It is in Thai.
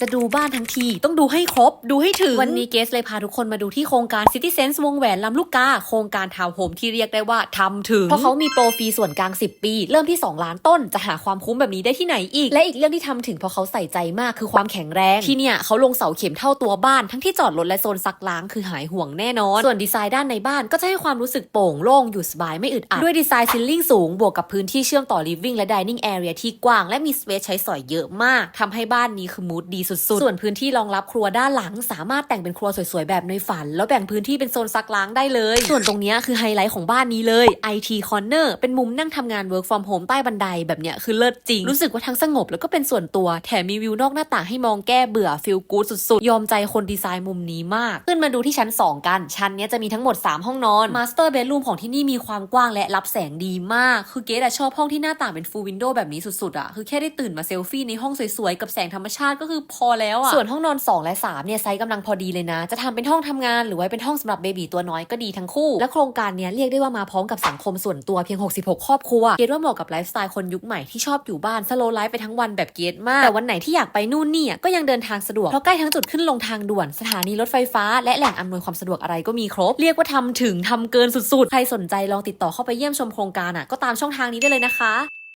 จะดูบ้านทั้งที ต้องดูให้ครบ ดูให้ถึง วันนี้เกสเลยพาทุกคนมาดูที่โครงการ City Sense วงแหวนลำลูกกา โครงการทาวน์โฮมที่เรียกได้ว่าทำถึง เพราะเขามีโปรฟรีส่วนกลาง 10 ปี เริ่มที่ 2 ล้านต้น จะหาความคุ้มแบบนี้ได้ที่ไหนอีก และอีกเรื่องที่ทำถึงเพราะเขาใส่ใจมากคือความแข็งแรง ที่เนี่ยเขาลงเสาเข็มเท่าตัวบ้าน ทั้งที่จอดรถและโซนซักล้างคือหายห่วงแน่นอน ส่วนดีไซน์ด้านในบ้านก็จะให้ความรู้สึกโปร่งโล่งอยู่สบายไม่อึดอัด ด้วยดีไซน์ซิลลิ่งสูง บวกกับพื้นที่เชื่อมต่อ living และ dining area ที่กว้างและมีสเปซใช้สอยเยอะมากทำให้บ้านนี้คือมูดดีสุดๆ ส่วนพื้นที่รองรับครัวด้านหลัง สามารถแต่งเป็นครัวสวยๆ แบบในฝัน แล้วแบ่งพื้นที่เป็นโซนซักล้างได้เลย ส่วนตรงเนี้ยคือไฮไลท์ของบ้านนี้เลย IT Corner เป็นมุมนั่งทำงาน work from home ใต้บันไดแบบเนี้ยคือเลิศจริง รู้สึกว่าทั้งสงบแล้วก็เป็นส่วนตัว แถมมีวิวนอกหน้าต่างให้มองแก้เบื่อฟิลกู๊ดสุดๆ ยอมใจคนดีไซน์มุมนี้มาก ขึ้นมาดูที่ชั้น 2 กัน ชั้นเนี้ยจะมีทั้งหมด 3 ห้องนอนมาสเตอร์เบดรูมของที่นี่มีความกว้างและรับแสงดีมาก คือเกดอะชอบห้องที่หน้าต่างเป็นฟูลวินโดว์แบบนี้สุดๆอะคือแค่ได้ตื่นมาเซลฟี่ในห้องสวยๆกับแสงธรรมชาติก็คือพอแล้วอะส่วนห้องนอน 2 และ 3 เนี่ยไซส์กำลังพอดีเลยนะ จะทำเป็นห้องทำงานหรือไว้เป็นห้องสำหรับเบบีตัวน้อยก็ดีทั้งคู่ และโครงการเนี้ยเรียกได้ว่ามาพร้อมกับสังคมส่วนตัวเพียง 66 ครอบครัว เกดว่าเหมาะกับไลฟ์สไตล์คนยุคใหม่ที่ชอบอยู่บ้านสโลไลฟ์ไปทั้งวันแบบเกดมาก แต่วันไหนที่อยากไปนู่นนี่อะก็ยังเดินทางสะดวก เพราะใกล้ทั้งจุดขึ้นลงทางด่วนสถานีรถไฟฟ้า และแหล่งอำนวยความสะดวกอะไรก็มีครบ เรียกว่าทำถึงทำเกินสุดๆ ใครสนใจลองติดต่อเข้าไปเยี่ยมชมโครงการอะก็ตามช่องทางนี้ได้เลยนะคะ